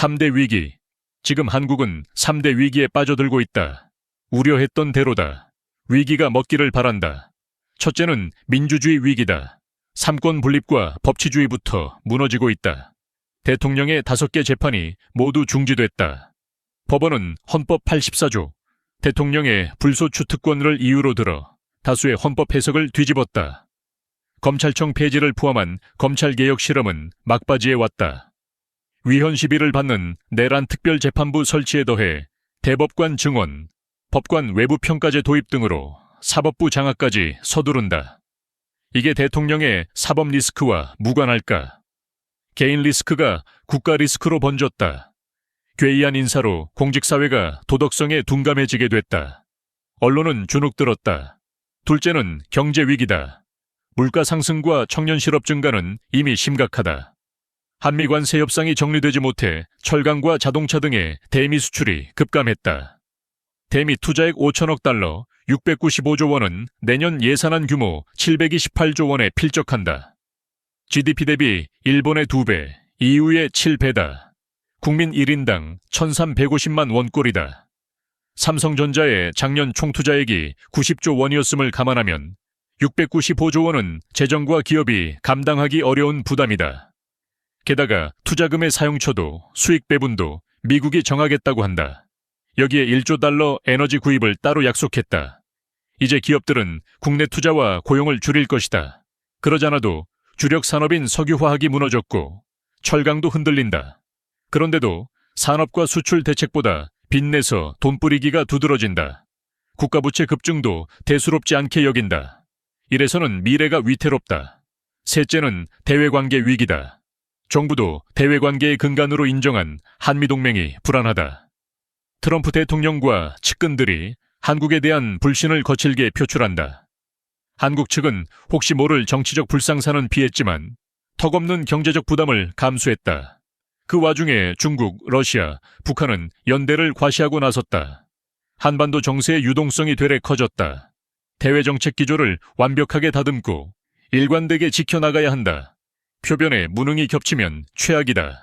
3대 위기. 지금 한국은 3대 위기에 빠져들고 있다. 우려했던 대로다. 위기가 먹기를 바란다. 첫째는 민주주의 위기다. 삼권 분립과 법치주의부터 무너지고 있다. 대통령의 다섯 개 재판이 모두 중지됐다. 법원은 헌법 84조, 대통령의 불소추 특권을 이유로 들어 다수의 헌법 해석을 뒤집었다. 검찰청 폐지를 포함한 검찰개혁 실험은 막바지에 왔다. 위헌 시비를 받는 내란 특별재판부 설치에 더해 대법관 증원, 법관 외부 평가제 도입 등으로 사법부 장악까지 서두른다. 이게 대통령의 사법 리스크와 무관할까? 개인 리스크가 국가 리스크로 번졌다. 괴이한 인사로 공직사회가 도덕성에 둔감해지게 됐다. 언론은 주눅들었다. 둘째는 경제 위기다. 물가 상승과 청년 실업 증가는 이미 심각하다. 한미 관 세 협상이 정리되지 못해 철강과 자동차 등의 대미 수출이 급감했다. 대미 투자액 5천억 달러, 695조 원은 내년 예산안 규모 728조 원에 필적한다. GDP 대비 일본의 2배, EU의 7배다. 국민 1인당 1,350만 원꼴이다. 삼성전자의 작년 총투자액이 90조 원이었음을 감안하면 695조 원은 재정과 기업이 감당하기 어려운 부담이다. 게다가 투자금의 사용처도 수익 배분도 미국이 정하겠다고 한다. 여기에 1조 달러 에너지 구입을 따로 약속했다. 이제 기업들은 국내 투자와 고용을 줄일 것이다. 그러잖아도 주력 산업인 석유화학이 무너졌고 철강도 흔들린다. 그런데도 산업과 수출 대책보다 빚내서 돈 뿌리기가 두드러진다. 국가부채 급증도 대수롭지 않게 여긴다. 이래서는 미래가 위태롭다. 셋째는 대외관계 위기다. 정부도 대외 관계의 근간으로 인정한 한미동맹이 불안하다. 트럼프 대통령과 측근들이 한국에 대한 불신을 거칠게 표출한다. 한국 측은 혹시 모를 정치적 불상사는 피했지만 턱없는 경제적 부담을 감수했다. 그 와중에 중국, 러시아, 북한은 연대를 과시하고 나섰다. 한반도 정세의 유동성이 되레 커졌다. 대외 정책 기조를 완벽하게 다듬고 일관되게 지켜나가야 한다. 표변에 무능이 겹치면 최악이다.